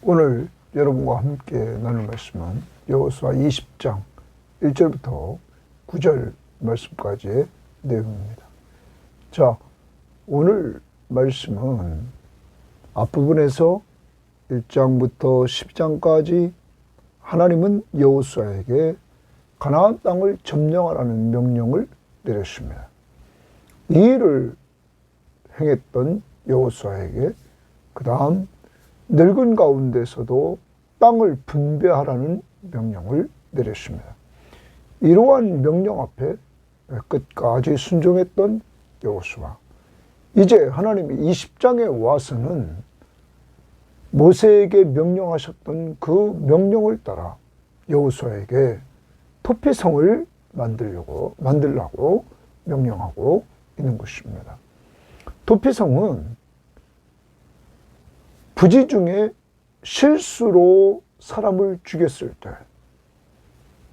오늘 여러분과 함께 나눌 말씀은 여호수아 20장 1절부터 9절 말씀까지의 내용입니다. 자, 오늘 말씀은 앞부분에서 1장부터 12장까지 하나님은 여호수아에게 가나안 땅을 점령하라는 명령을 내렸습니다. 이 일을 행했던 여호수아에게 그 다음 늙은 가운데서도 땅을 분배하라는 명령을 내렸습니다. 이러한 명령 앞에 끝까지 순종했던 여호수아. 이제 하나님이 20장에 와서는 모세에게 명령하셨던 그 명령을 따라 여호수아에게 토피성을 만들려고 만들라고 명령하고 있는 것입니다. 도피성은 부지 중에 실수로 사람을 죽였을 때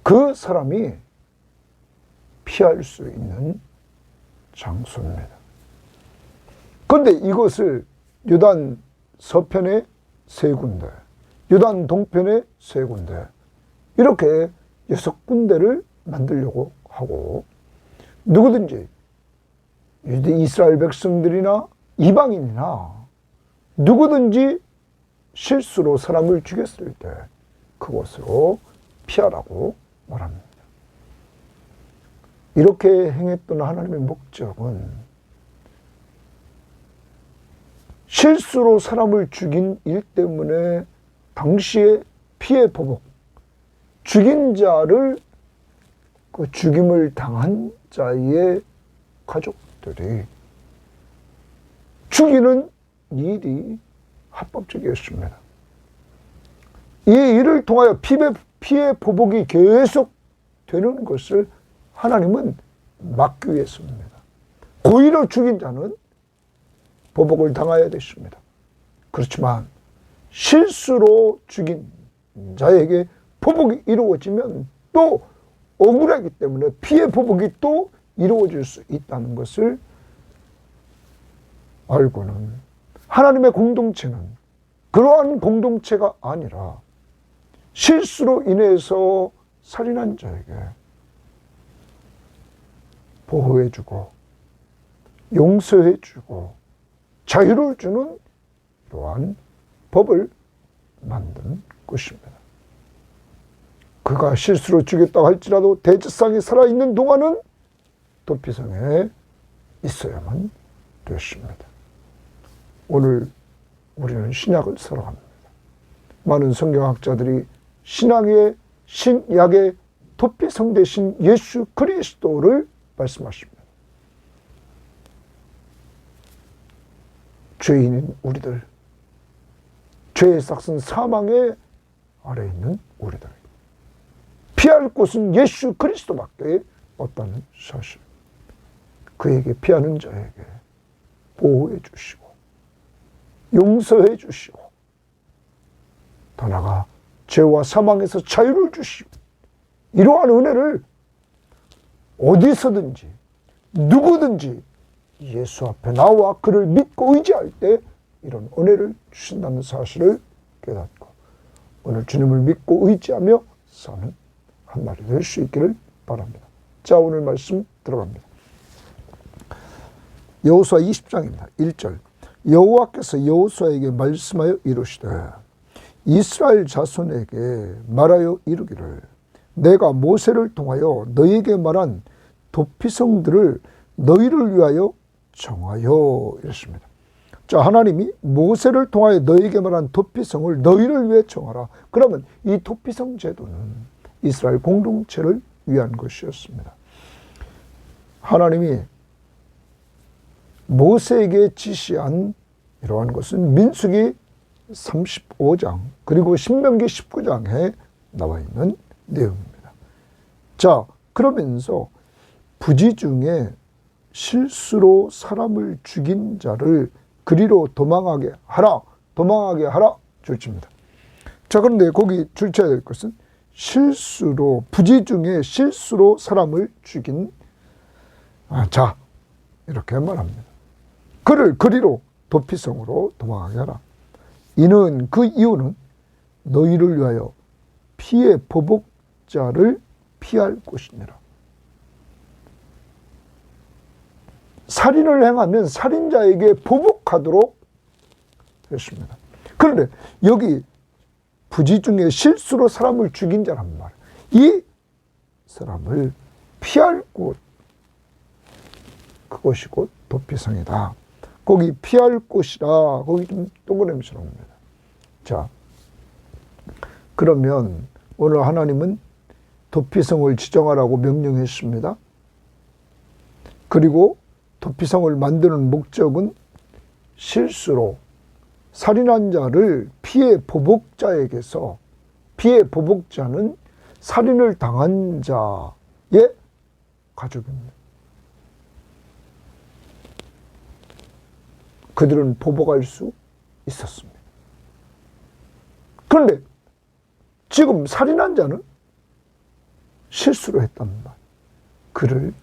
그 사람이 피할 수 있는 장소입니다. 그런데 이것을 유단 서편의 세 군데, 유단 동편의 세 군데, 이렇게 여섯 군데를 만들려고 하고 누구든지 이스라엘 백성들이나 이방인이나 누구든지 실수로 사람을 죽였을 때 그것으로 피하라고 말합니다. 이렇게 행했던 하나님의 목적은 실수로 사람을 죽인 일 때문에 당시의 피해 보복, 죽인 자를 그 죽임을 당한 자의 가족들이 죽이는 일이 합법적이었습니다. 이 일을 통하여 피해, 피해 보복이 계속 되는 것을 하나님은 막기 위해서입니다. 고의로 죽인 자는 보복을 당해야 됐습니다. 그렇지만 실수로 죽인 자에게 보복이 이루어지면 또 억울하기 때문에 피해 보복이 또 이루어질 수 있다는 것을 알고는 하나님의 공동체는 그러한 공동체가 아니라 실수로 인해서 살인한 자에게 보호해주고 용서해주고 자유를 주는 이러한 법을 만든 것입니다. 그가 실수로 죽였다고 할지라도 대제상이 살아있는 동안은 도피성에 있어야만 됐습니다. 오늘 우리는 신약을 살아갑니다. 많은 성경학자들이 신앙의 신약의 도피성 대신 예수 그리스도를 말씀하십니다. 죄인인 우리들, 죄의 싹슨 사망의 아래 있는 우리들. 피할 곳은 예수 그리스도밖에 없다는 사실. 그에게 피하는 자에게 보호해 주시고, 용서해 주시고, 더 나아가 죄와 사망에서 자유를 주시고, 이러한 은혜를 어디서든지, 누구든지 예수 앞에 나와 그를 믿고 의지할 때 이런 은혜를 주신다는 사실을 깨닫고, 오늘 주님을 믿고 의지하며 사는 한 날이 될 수 있기를 바랍니다. 자, 오늘 말씀 들어갑니다. 여호수아 20장입니다. 1절. 여호와께서 여호수아에게 말씀하여 이르시되 이스라엘 자손에게 말하여 이르기를 내가 모세를 통하여 너희에게 말한 도피성들을 너희를 위하여 정하여 이랬습니다. 자, 하나님이 모세를 통하여 너희에게 말한 도피성을 너희를 위해 정하라. 그러면 이 도피성 제도는 이스라엘 공동체를 위한 것이었습니다. 하나님이 모세에게 지시한 이러한 것은 민수기 35장 그리고 신명기 19장에 나와 있는 내용입니다. 자, 그러면서 부지 중에 실수로 사람을 죽인 자를 그리로 도망하게 하라, 도망하게 하라 줄집니다. 자, 그런데 거기 줄쳐야 될 것은 실수로 부지 중에 실수로 사람을 죽인 아, 자 이렇게 말합니다. 그를 그리로 도피성으로 도망하게 하라. 이는 그 이유는 너희를 위하여 피의 보복자를 피할 것이니라. 살인을 행하면 살인자에게 보복하도록 했습니다. 그런데 여기 부지 중에 실수로 사람을 죽인 자란 말. 이 사람을 피할 곳, 그것이 곧 도피성이다. 거기 피할 곳이라 거기 좀 동그라미 쳐놓습니다. 자, 그러면 오늘 하나님은 도피성을 지정하라고 명령했습니다. 그리고 도피성을 만드는 목적은 실수로 살인한 자를 피해 보복자에게서 피해 보복자는 살인을 당한 자의 가족입니다. 그들은 보복할 수 있었습니다. 그런데 지금 살인한 자는 실수로 했단 말. 그를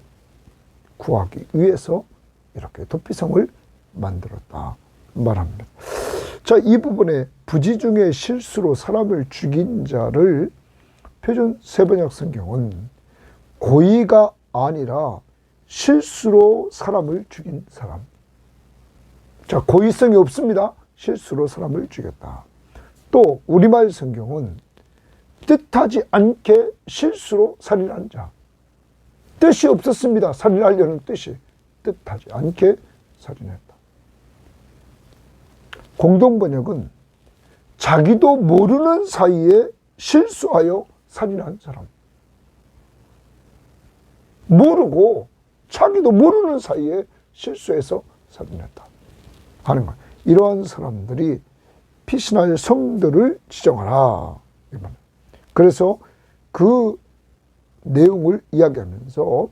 구하기 위해서 이렇게 도피성을 만들었다 말합니다. 자, 이 부분에 부지 중에 실수로 사람을 죽인 자를 표준 세번역 성경은 고의가 아니라 실수로 사람을 죽인 사람. 자, 고의성이 없습니다. 실수로 사람을 죽였다. 또 우리말 성경은 뜻하지 않게 실수로 살인한 자. 뜻이 없었습니다. 살인하려는 뜻이. 뜻하지 않게 살인했다. 공동 번역은 자기도 모르는 사이에 실수하여 살인한 사람. 모르고 자기도 모르는 사이에 실수해서 살인했다. 하는 것. 이러한 사람들이 피신할 성들을 지정하라. 그래서 그 내용을 이야기하면서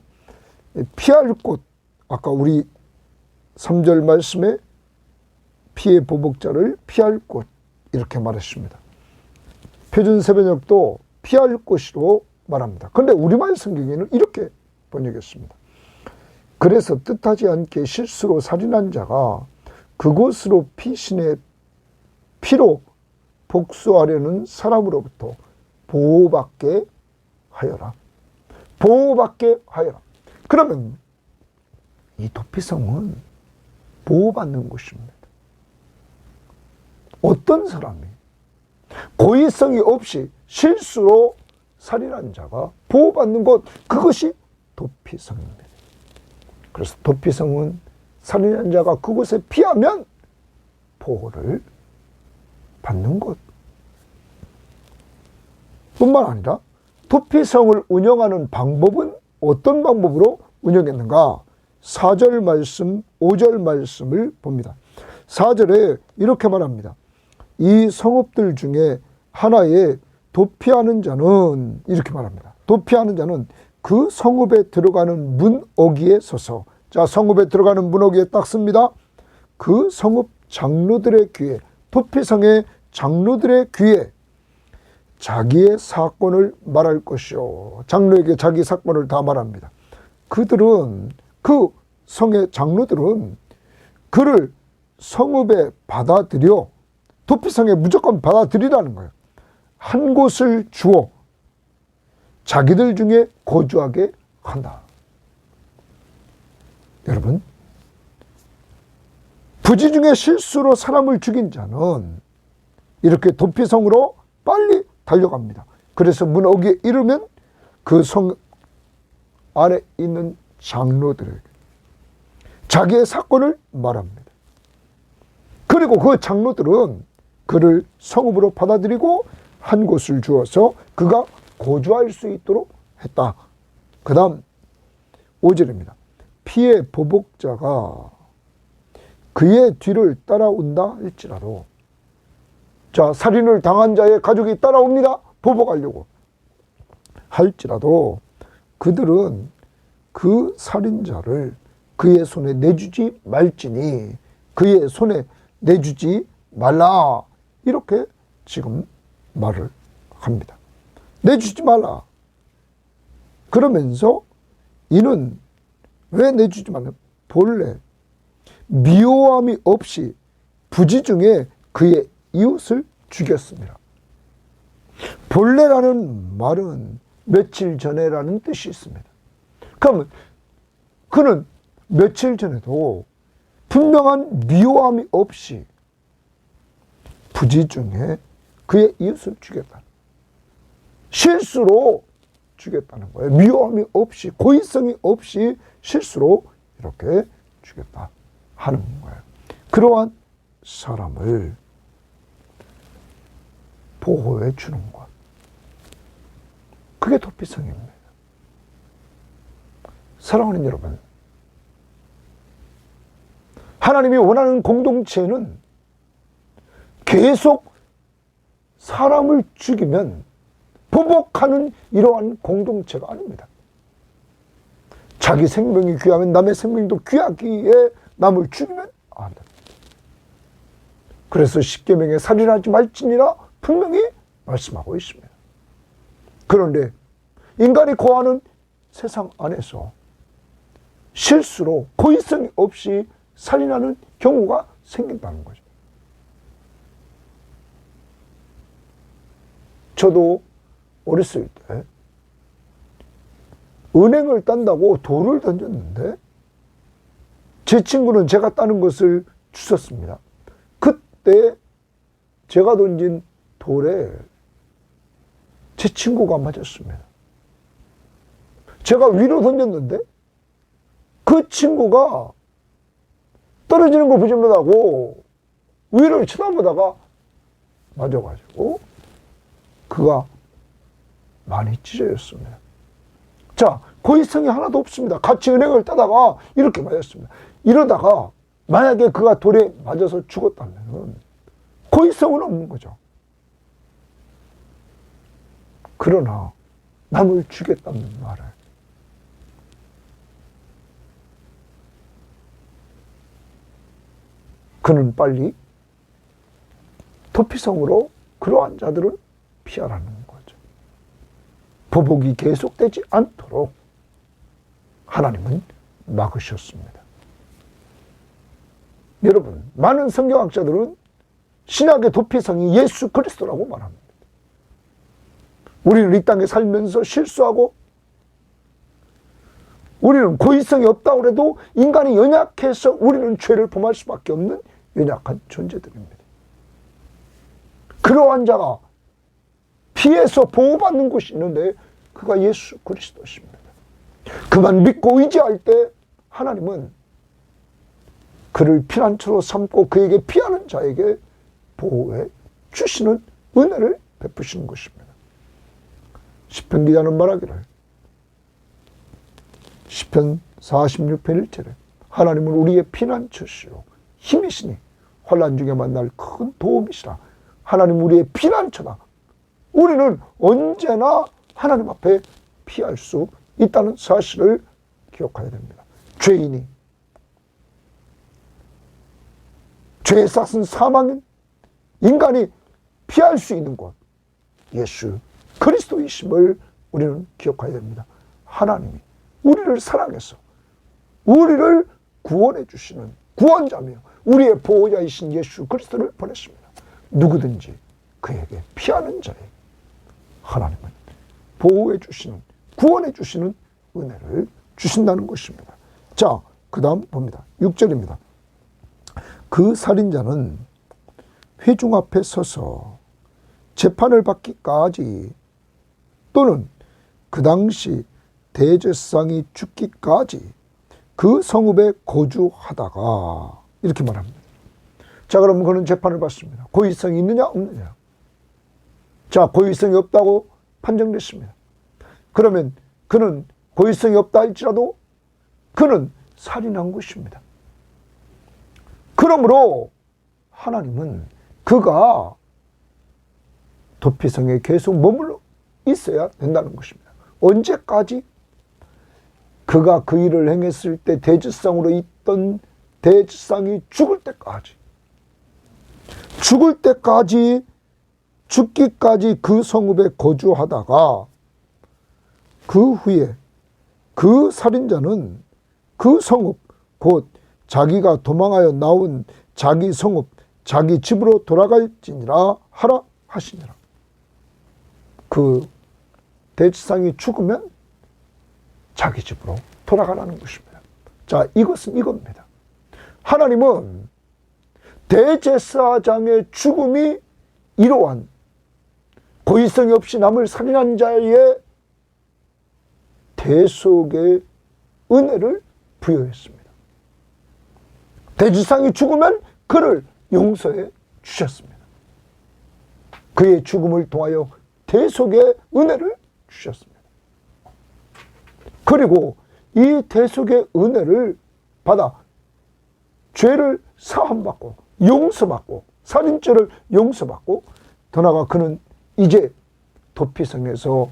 피할 곳, 아까 우리 3절 말씀에 피해 보복자를 피할 곳, 이렇게 말했습니다. 표준 세변역도 피할 곳으로 말합니다. 그런데 우리말 성경에는 이렇게 번역했습니다. 그래서 뜻하지 않게 실수로 살인한 자가 그곳으로 피신의 피로 복수하려는 사람으로부터 보호받게 하여라. 보호받게 하여라. 그러면 이 도피성은 보호받는 곳입니다. 어떤 사람이 고의성이 없이 실수로 살인한 자가 보호받는 곳, 그것이 도피성입니다. 그래서 도피성은 살인한 자가 그곳에 피하면 보호를 받는 곳. 뿐만 아니라 도피성을 운영하는 방법은 어떤 방법으로 운영했는가? 4절 말씀, 5절 말씀을 봅니다. 4절에 이렇게 말합니다. 이 성읍들 중에 하나에 도피하는 자는 이렇게 말합니다. 도피하는 자는 그 성읍에 들어가는 문어기에 서서 자 성읍에 들어가는 문어기에 딱 씁니다. 그 성읍 장로들의 귀에 도피성의 장로들의 귀에 자기의 사건을 말할 것이요. 장로에게 자기 사건을 다 말합니다. 그들은 그 성의 장로들은 그를 성읍에 받아들여 도피성에 무조건 받아들이라는 거예요. 한 곳을 주어 자기들 중에 거주하게 한다. 여러분, 부지 중에 실수로 사람을 죽인 자는 이렇게 도피성으로 빨리 달려갑니다. 그래서 문어기에 이르면 그성 안에 있는 장로들에게 자기의 사건을 말합니다. 그리고 그 장로들은 그를 성읍으로 받아들이고 한 곳을 주어서 그가 거주할 수 있도록 했다. 그 다음 5절입니다. 피해 보복자가 그의 뒤를 따라온다 할지라도 자 살인을 당한 자의 가족이 따라옵니다. 보복하려고 할지라도 그들은 그 살인자를 그의 손에 내주지 말지니 그의 손에 내주지 말라 이렇게 지금 말을 합니다. 내주지 말라. 그러면서 이는 왜 내주지 말라? 본래 미워함이 없이 부지 중에 그의 이웃을 죽였습니다. 본래라는 말은 며칠 전에라는 뜻이 있습니다. 그러면 그는 며칠 전에도 분명한 미워함이 없이 부지 중에 그의 이웃을 죽였다. 실수로 죽였다는 거예요. 미워함이 없이, 고의성이 없이 실수로 이렇게 죽였다 하는 거예요. 그러한 사람을 보호해 주는 것. 그게 도피성입니다. 사랑하는 여러분, 하나님이 원하는 공동체는 계속 사람을 죽이면 보복하는 이러한 공동체가 아닙니다. 자기 생명이 귀하면 남의 생명도 귀하기에 남을 죽이면 안 됩니다. 그래서 십계명에 살인하지 말지니라 분명히 말씀하고 있습니다. 그런데 인간이 거하는 세상 안에서 실수로 고의성이 없이 살인하는 경우가 생긴다는 거죠. 저도 어렸을 때 은행을 딴다고 돌을 던졌는데 제 친구는 제가 따는 것을 주셨습니다. 그때 제가 던진 돌에 제 친구가 맞았습니다. 제가 위로 던졌는데 그 친구가 떨어지는 걸 보지 못하고 위를 쳐다보다가 맞아가지고 그가 많이 찢어졌습니다. 자, 고의성이 하나도 없습니다. 같이 은행을 따다가 이렇게 맞았습니다. 이러다가 만약에 그가 돌에 맞아서 죽었다면 고의성은 없는 거죠. 그러나 남을 죽였다는 말을 그는 빨리 도피성으로 그러한 자들을 피하라는. 보복이 계속되지 않도록 하나님은 막으셨습니다. 여러분, 많은 성경학자들은 신약의 도피성이 예수 그리스도라고 말합니다. 우리는 이 땅에 살면서 실수하고 우리는 고의성이 없다고 해도 인간이 연약해서 우리는 죄를 범할 수밖에 없는 연약한 존재들입니다. 그러한 자가 피해서 보호받는 곳이 있는데 그가 예수 그리스도십니다. 그만 믿고 의지할 때 하나님은 그를 피난처로 삼고 그에게 피하는 자에게 보호해 주시는 은혜를 베푸시는 것입니다. 시편 기자는 말하기를 시편 46편 1절에 하나님은 우리의 피난처시요 힘이시니 환란 중에 만날 큰 도움이시라. 하나님 우리의 피난처다. 우리는 언제나 하나님 앞에 피할 수 있다는 사실을 기억해야 됩니다. 죄인이 죄에 쌌은 사망인 인간이 피할 수 있는 곳 예수 그리스도이심을 우리는 기억해야 됩니다. 하나님이 우리를 사랑해서 우리를 구원해 주시는 구원자며 우리의 보호자이신 예수 그리스도를 보냈습니다. 누구든지 그에게 피하는 자에게 하나님은 보호해 주시는 구원해 주시는 은혜를 주신다는 것입니다. 자, 그 다음 봅니다. 6절입니다. 그 살인자는 회중 앞에 서서 재판을 받기까지 또는 그 당시 대제상이 죽기까지 그 성읍에 거주하다가 이렇게 말합니다. 자, 그러면 그는 재판을 받습니다. 고의성이 있느냐, 없느냐. 자, 고의성이 없다고 판정됐습니다. 그러면 그는 고의성이 없다 할지라도 그는 살인한 것입니다. 그러므로 하나님은 그가 도피성에 계속 머물러 있어야 된다는 것입니다. 언제까지? 그가 그 일을 행했을 때 대지상으로 있던 대지상이 죽을 때까지. 죽을 때까지, 죽기까지 그 성읍에 거주하다가 그 후에 그 살인자는 그 성읍, 곧 자기가 도망하여 나온 자기 성읍, 자기 집으로 돌아갈지니라 하라 하시니라. 그 대지상이 죽으면 자기 집으로 돌아가라는 것입니다. 자, 이것은 이겁니다. 하나님은 대제사장의 죽음이 이러한 고의성이 없이 남을 살인한 자의 대속의 은혜를 부여했습니다. 대지상이 죽으면 그를 용서해 주셨습니다. 그의 죽음을 통하여 대속의 은혜를 주셨습니다. 그리고 이 대속의 은혜를 받아 죄를 사함받고 용서받고 살인죄를 용서받고 더 나아가 그는 이제 도피성에서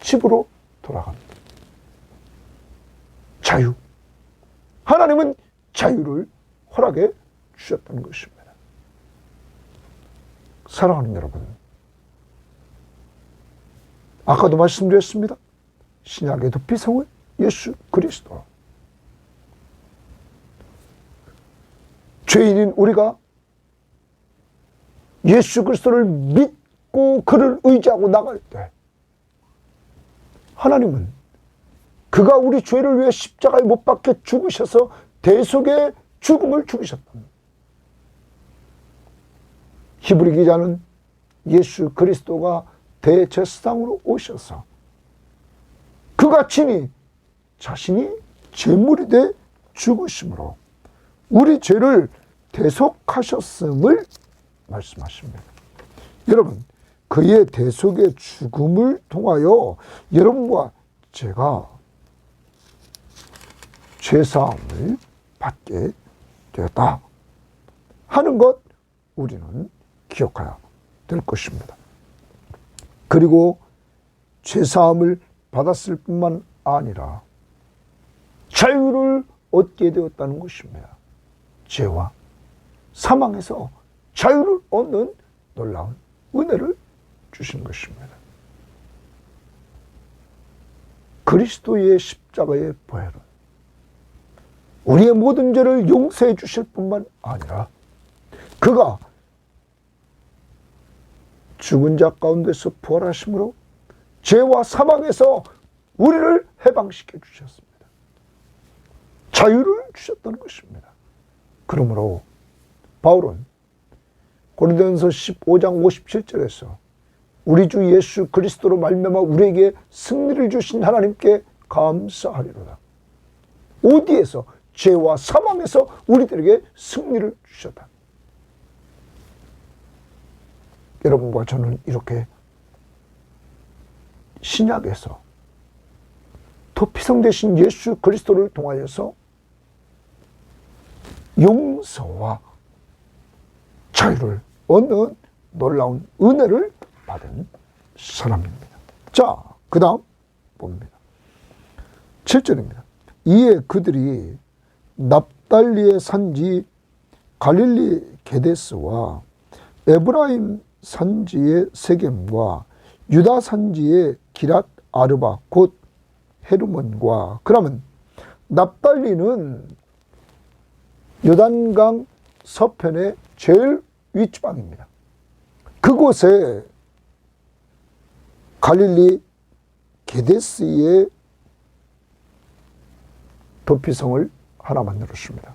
집으로 돌아갑니다. 자유. 하나님은 자유를 허락해 주셨다는 것입니다. 사랑하는 여러분. 아까도 말씀드렸습니다. 신약의 도피성은 예수 그리스도. 죄인인 우리가 예수 그리스도를 믿 고 그를 의지하고 나갈 때 하나님은 그가 우리 죄를 위해 십자가에 못 박혀 죽으셔서 대속의 죽음을 죽으셨다. 히브리 기자는 예수 그리스도가 대제사장으로 오셔서 그가 친히 자신이 제물이 돼 죽으심으로 우리 죄를 대속하셨음을 말씀하십니다. 여러분, 그의 대속의 죽음을 통하여 여러분과 제가 죄사함을 받게 되었다 하는 것 우리는 기억해야 될 것입니다. 그리고 죄사함을 받았을 뿐만 아니라 자유를 얻게 되었다는 것입니다. 죄와 사망에서 자유를 얻는 놀라운 은혜를 주신 것입니다. 그리스도의 십자가의 보혈은 우리의 모든 죄를 용서해 주실 뿐만 아니라 그가 죽은 자 가운데서 부활하심으로 죄와 사망에서 우리를 해방시켜 주셨습니다. 자유를 주셨다는 것입니다. 그러므로 바울은 고린도전서 15장 57절에서 우리 주 예수 그리스도로 말미암아 우리에게 승리를 주신 하나님께 감사하리로다. 어디에서 죄와 사망에서 우리들에게 승리를 주셨다. 여러분과 저는 이렇게 신약에서 도피성 되신 예수 그리스도를 통하여서 용서와 자유를 얻는 놀라운 은혜를 받은 사람입니다. 자, 그 다음 봅니다. 7절입니다. 이에 그들이 납달리의 산지 갈릴리 게데스와 에브라임 산지의 세겜과 유다 산지의 기랏 아르바 곧 헤르몬과 그러면 납달리는 요단강 서편의 제일 윗지방입니다. 그곳에 갈릴리 게데스의 도피성을 하나 만들었습니다.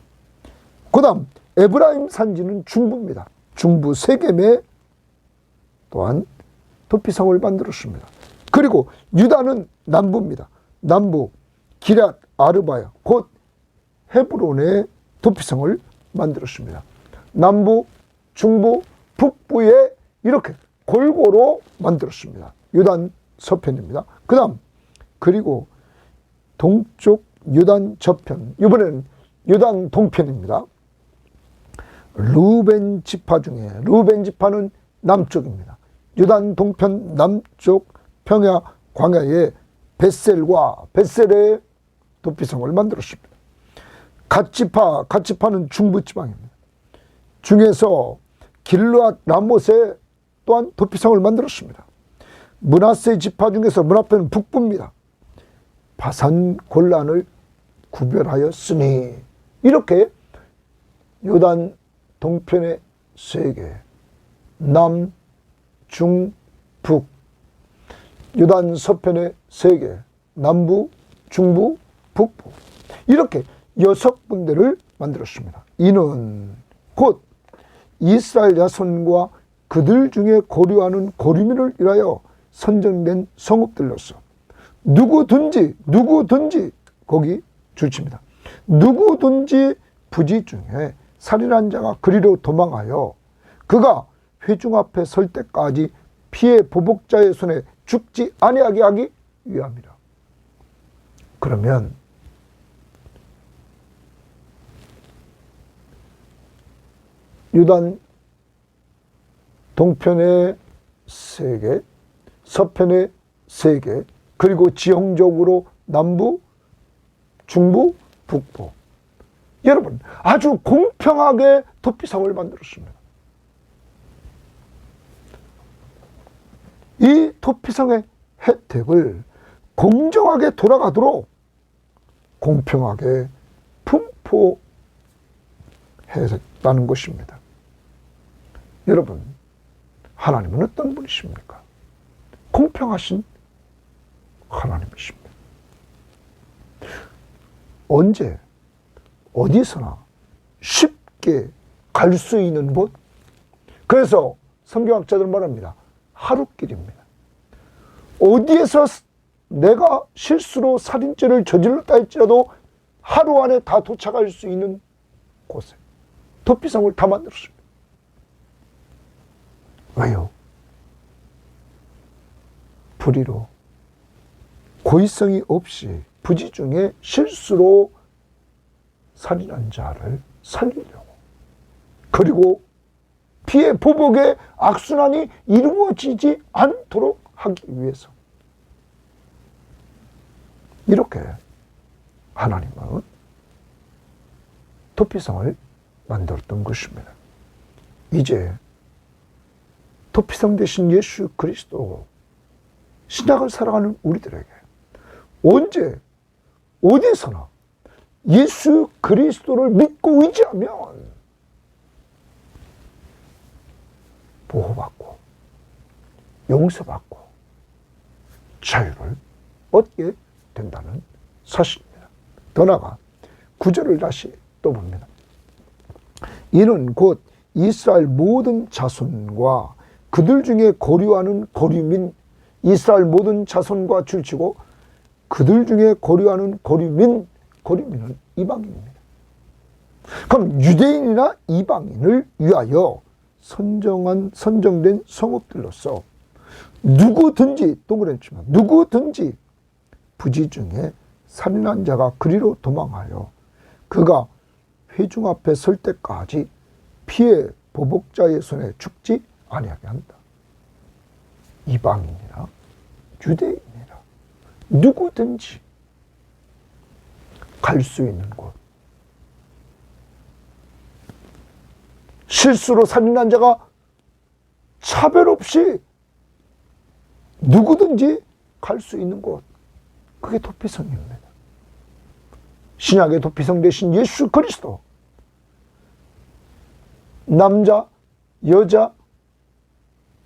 그 다음 에브라임 산지는 중부입니다. 중부 세겜에 또한 도피성을 만들었습니다. 그리고 유다는 남부입니다. 남부 기랏 아르바야 곧 헤브론의 도피성을 만들었습니다. 남부, 중부, 북부에 이렇게 골고루 만들었습니다. 유단 서편입니다. 그 다음, 그리고 동쪽 유단 저편, 이번에는 유단 동편입니다. 루벤 지파 중에, 루벤 지파는 남쪽입니다. 유단 동편 남쪽 평야 광야에 벳셀과 벳셀의 도피성을 만들었습니다. 갓지파, 갓지파는 중부지방입니다. 중에서 길르앗 라못에 또한 도피성을 만들었습니다. 문하세 지파 중에서 문하편 북부입니다. 바산 골란을 구별하였으니 이렇게 요단 동편의 세 개, 남, 중, 북 유단 서편의 세 개, 남부, 중부, 북부 이렇게 여섯 군데를 만들었습니다. 이는 곧 이스라엘 자손과 그들 중에 고려하는 고리민을 위하여 선정된 성읍들로서 누구든지 누구든지 거기 줄칩니다. 누구든지 부지 중에 살인한 자가 그리로 도망하여 그가 회중 앞에 설 때까지 피해 보복자의 손에 죽지 아니하게 하기 위함이라. 그러면 유단 동편의 세 개, 서편의 세 개, 그리고 지형적으로 남부, 중부, 북부. 여러분, 아주 공평하게 도피성을 만들었습니다. 이 도피성의 혜택을 공정하게 돌아가도록 공평하게 분포했다는 것입니다. 여러분, 하나님은 어떤 분이십니까? 공평하신 하나님이십니다. 언제, 어디서나 쉽게 갈 수 있는 곳? 그래서 성경학자들 말합니다. 하루길입니다. 어디에서 내가 실수로 살인죄를 저질렀다 할지라도 하루 안에 다 도착할 수 있는 곳에 도피성을 다 만들었습니다. 왜요? 불의로 고의성이 없이 부지 중에 실수로 살인한 자를 살리려고 그리고 피해 보복의 악순환이 이루어지지 않도록 하기 위해서 이렇게 하나님은 도피성을 만들었던 것입니다. 이제 도피성 대신 예수 그리스도 신약을 살아가는 우리들에게 언제 어디서나 예수 그리스도를 믿고 의지하면 보호받고 용서받고 자유를 얻게 된다는 사실입니다. 더 나아가 구절을 다시 또 봅니다. 이는 곧 이스라엘 모든 자손과 그들 중에 고려하는 고류민 이스라엘 모든 자손과 줄치고 그들 중에 고려하는 고류민 고류민은 이방인입니다. 그럼 유대인이나 이방인을 위하여 선정한 선정된 성읍들로서 누구든지 동그라미 치면 누구든지 부지 중에 살인한 자가 그리로 도망하여 그가 회중 앞에 설 때까지 피해 보복자의 손에 죽지 아니하게 한다. 이방인이나 유대인이나 누구든지 갈 수 있는 곳. 실수로 살인한 자가 차별 없이 누구든지 갈 수 있는 곳. 그게 도피성입니다. 신약의 도피성 대신 예수 그리스도. 남자, 여자,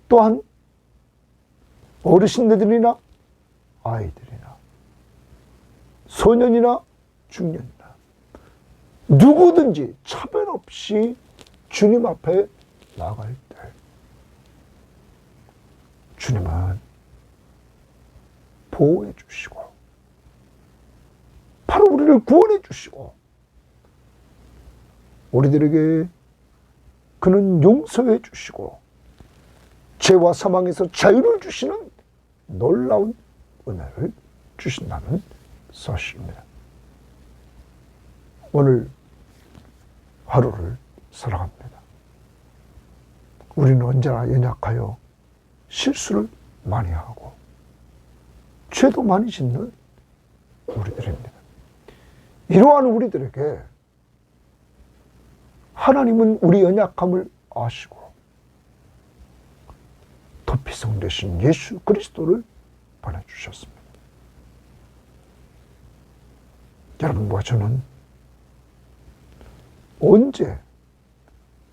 또한 어르신들이나 아이들이나 소년이나 중년이나 누구든지 차별 없이 주님 앞에 나갈 때 주님은 보호해 주시고 바로 우리를 구원해 주시고 우리들에게 그는 용서해 주시고 죄와 사망에서 자유를 주시는 놀라운 은혜를 주신다는 사실입니다. 오늘 하루를 살아갑니다. 우리는 언제나 연약하여 실수를 많이 하고 죄도 많이 짓는 우리들입니다. 이러한 우리들에게 하나님은 우리 연약함을 아시고 도피성 되신 예수 그리스도를 보내주셨습니다. 여러분과 저는 언제,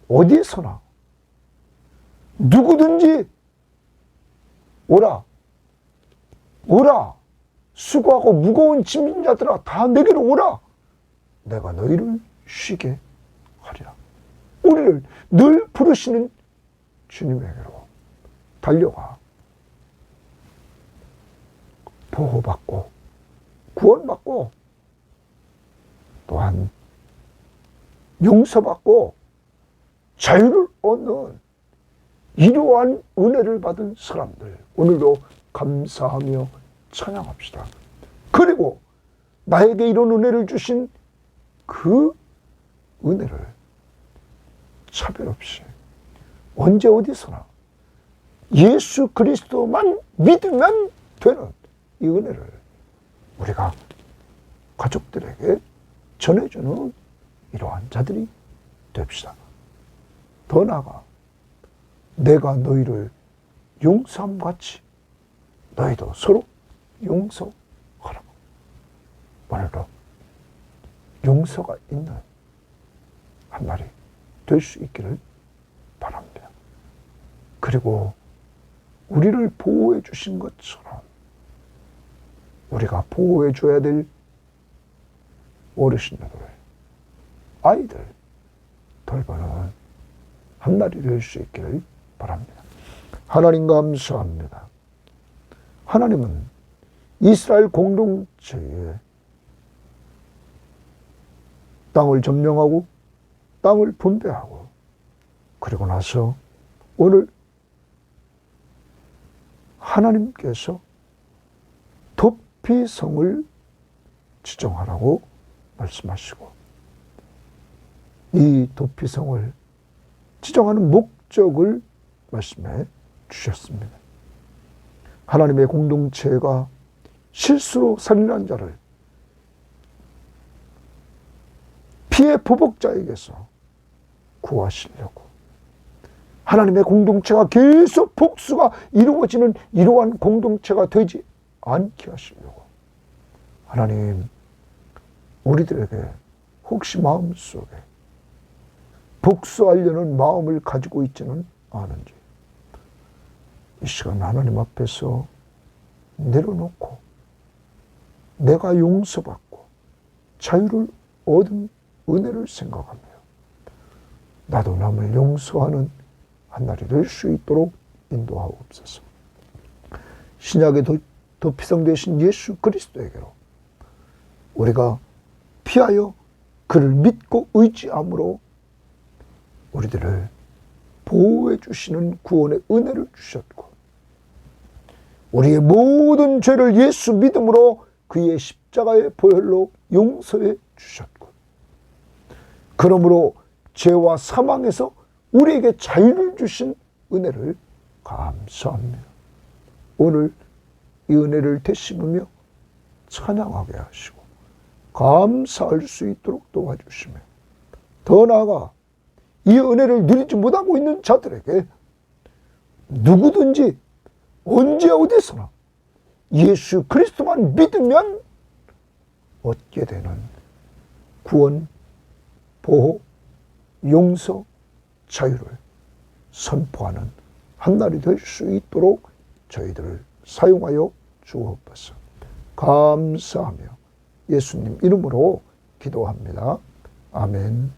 어디에서나 누구든지 오라 오라 수고하고 무거운 짐진 자들아 다 내게로 오라 내가 너희를 쉬게 하리라 우리를 늘 부르시는 주님에게로 달려가 보호받고 구원받고 또한 용서받고 자유를 얻는 이러한 은혜를 받은 사람들 오늘도 감사하며 찬양합시다. 그리고 나에게 이런 은혜를 주신 그 은혜를 차별 없이 언제 어디서나 예수 그리스도만 믿으면 되는 이 은혜를 우리가 가족들에게 전해주는 이러한 자들이 됩시다. 더 나아가 내가 너희를 용서함 같이 너희도 서로 용서하라. 오늘도 용서가 있는 한 날이 될 수 있기를 바랍니다. 그리고 우리를 보호해 주신 것처럼 우리가 보호해 줘야 될 어르신들, 아이들 돌보는 한 날이 될 수 있기를 바랍니다. 하나님 감사합니다. 하나님은 이스라엘 공동체에 땅을 점령하고 땅을 분배하고 그리고 나서 오늘 하나님께서 도피성을 지정하라고 말씀하시고 이 도피성을 지정하는 목적을 말씀해 주셨습니다. 하나님의 공동체가 실수로 살인한 자를 피해 보복자에게서 구하시려고 하나님의 공동체가 계속 복수가 이루어지는 이러한 공동체가 되지 않게 하시려고. 하나님 우리들에게 혹시 마음속에 복수하려는 마음을 가지고 있지는 않은지 이 시간 하나님 앞에서 내려놓고 내가 용서받고 자유를 얻은 은혜를 생각하며 나도 남을 용서하는 한 날이 될수 있도록 인도하옵소서. 신약의 도, 도피성 되신 예수 그리스도에게로 우리가 피하여 그를 믿고 의지함으로 우리들을 보호해 주시는 구원의 은혜를 주셨고 우리의 모든 죄를 예수 믿음으로 그의 십자가의 보혈로 용서해 주셨고 그러므로 죄와 사망에서 우리에게 자유를 주신 은혜를 감사합니다. 오늘 이 은혜를 되씹으며 찬양하게 하시고 감사할 수 있도록 도와주시며 더 나아가 이 은혜를 누리지 못하고 있는 자들에게 누구든지 언제 어디서나 예수 그리스도만 믿으면 얻게 되는 구원, 보호, 용서, 자유를 선포하는 한 날이 될 수 있도록 저희들을 사용하여 주옵소서. 감사하며 예수님 이름으로 기도합니다. 아멘.